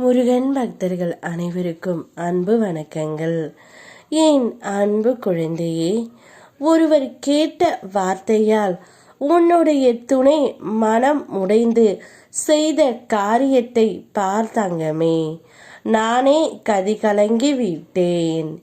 முருகன் பக்தர்கள் அனைவருக்கும் அன்பு வணக்கங்கள். ஏன் அன்பு குழந்தையே ஒருவர் கேட்ட வார்த்தையால் உன்னுடைய துணை மனம் உடைந்து செய்த காரியத்தை பார்த்தங்கமே. நானே கதி கலங்கி விட்டேன்.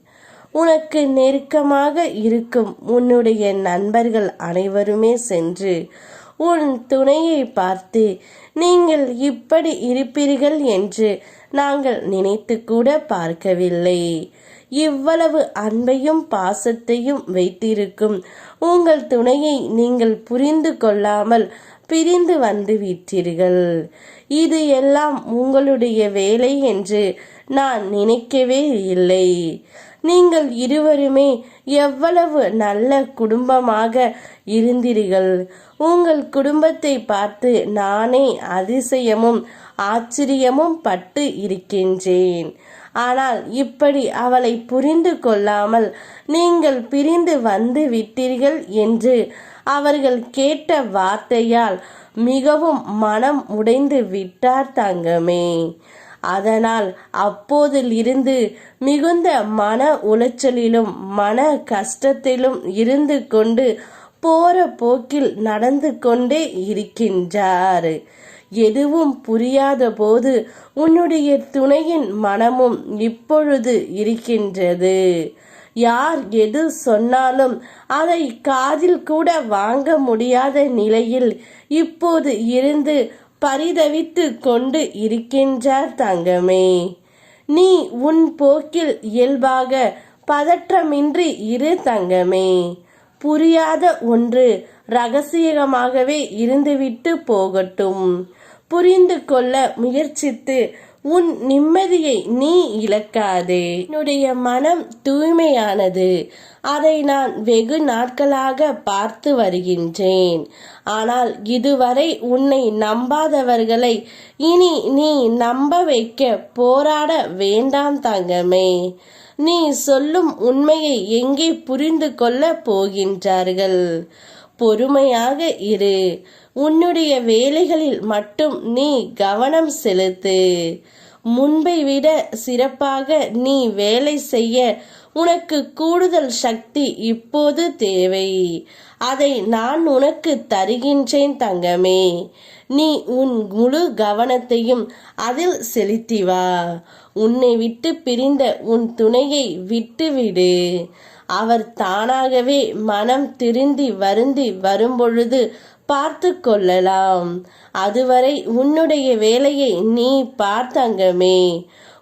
உனக்கு நெருக்கமாக இருக்கும் உன்னுடைய நண்பர்கள் அனைவருமே சென்று உன் துணையை பார்த்து நீங்கள் இப்படி இருப்பீர்கள் என்று நாங்கள் நினைத்து கூட பார்க்கவில்லை. இவ்வளவு அன்பையும் பாசத்தையும் வைத்திருக்கும் உங்கள் துணையை நீங்கள் புரிந்து கொள்ளாமல் பிரிந்து வந்து விட்டீர்கள். இது எல்லாம் உங்களுடைய வேலை என்று நான் நினைக்கவே இல்லை. நீங்கள் இருவருமே எவ்வளவு நல்ல குடும்பமாக இருந்தீர்கள். உங்கள் குடும்பத்தை பார்த்து நானே அதிசயமும் ஆச்சரியமும் பட்டு இருக்கின்றேன். ஆனால் இப்படி அவளை புரிந்து கொள்ளாமல் நீங்கள் பிரிந்து வந்து விட்டீர்கள் என்று அவர்கள் கேட்ட வார்த்தையால் மிகவும் மனம் உடைந்து விட்டார் தங்கமே. அதனால் அப்போதிலிருந்து மிகுந்த மன உளைச்சலிலும் மன கஷ்டத்திலும் இருந்து கொண்டு போற போக்கில் நடந்து கொண்டே இருக்கின்றார். எதுவும் புரியாத போது உன்னுடைய துணையின் மனமும் இப்பொழுது இருக்கின்றது. யார் எது சொன்னாலும் அதை காதில் கூட வாங்க முடியாத நிலையில் இப்போது இருந்து பரிதவித்து கொண்டு இருக்கின்றார் தங்கமே. நீ உன் போக்கில் இயல்பாக பதற்றமின்றி இரு தங்கமே. புரியாத ஒன்று ரகசியமாகவே இருந்துவிட்டு போகட்டும். புரிந்து கொள்ள முயற்சித்து உன் நிம்மதியை நீ இழக்காதே. என்னுடைய மனம் தூய்மையானது. அதை நான் வெகு நாட்களாக பார்த்து வருகின்றேன். ஆனால் இதுவரை உன்னை நம்பாதவர்களை இனி நீ நம்ப வைக்க போராட வேண்டாம் தங்கமே. நீ சொல்லும் உண்மையை எங்கே புரிந்து கொள்ள போகின்றார்கள்? பொறுமையாக இரு. உன்னுடைய வேலைகளில் மட்டும் நீ கவனம் செலுத்து. முன்பை விட சிறப்பாக நீ வேலை செய்ய உனக்கு கூடுதல் சக்தி இப்போது தேவை. அதை நான் உனக்கு தருகின்றேன் தங்கமே. நீ உன் முழு கவனத்தையும் அதில் செலுத்தி வா. உன்னை விட்டு பிரிந்த உன் துணையை விட்டுவிடு. அவர் தானாகவே மனம் திருந்தி வருந்தி வரும்பொழுது பார்த்து கொள்ளலாம் அதுவரை உன்னுடைய வேலையை நீ பார்த்தங்கமே.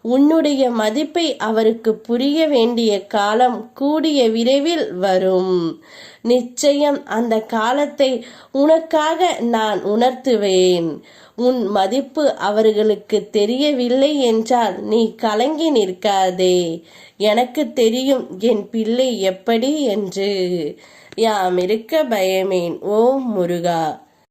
உன்னுடைய மதிப்பை அவருக்கு புரிய வேண்டிய காலம் கூடிய விரைவில் வரும். நிச்சயம் அந்த காலத்தை உனக்காக நான் உணர்த்துவேன். உன் மதிப்பு அவர்களுக்கு தெரியவில்லை என்றால் நீ கலங்கி நிற்காதே. எனக்கு தெரியும் என் பிள்ளை எப்படி என்று. யாம் இருக்க பயமேன் ஓ முருகா.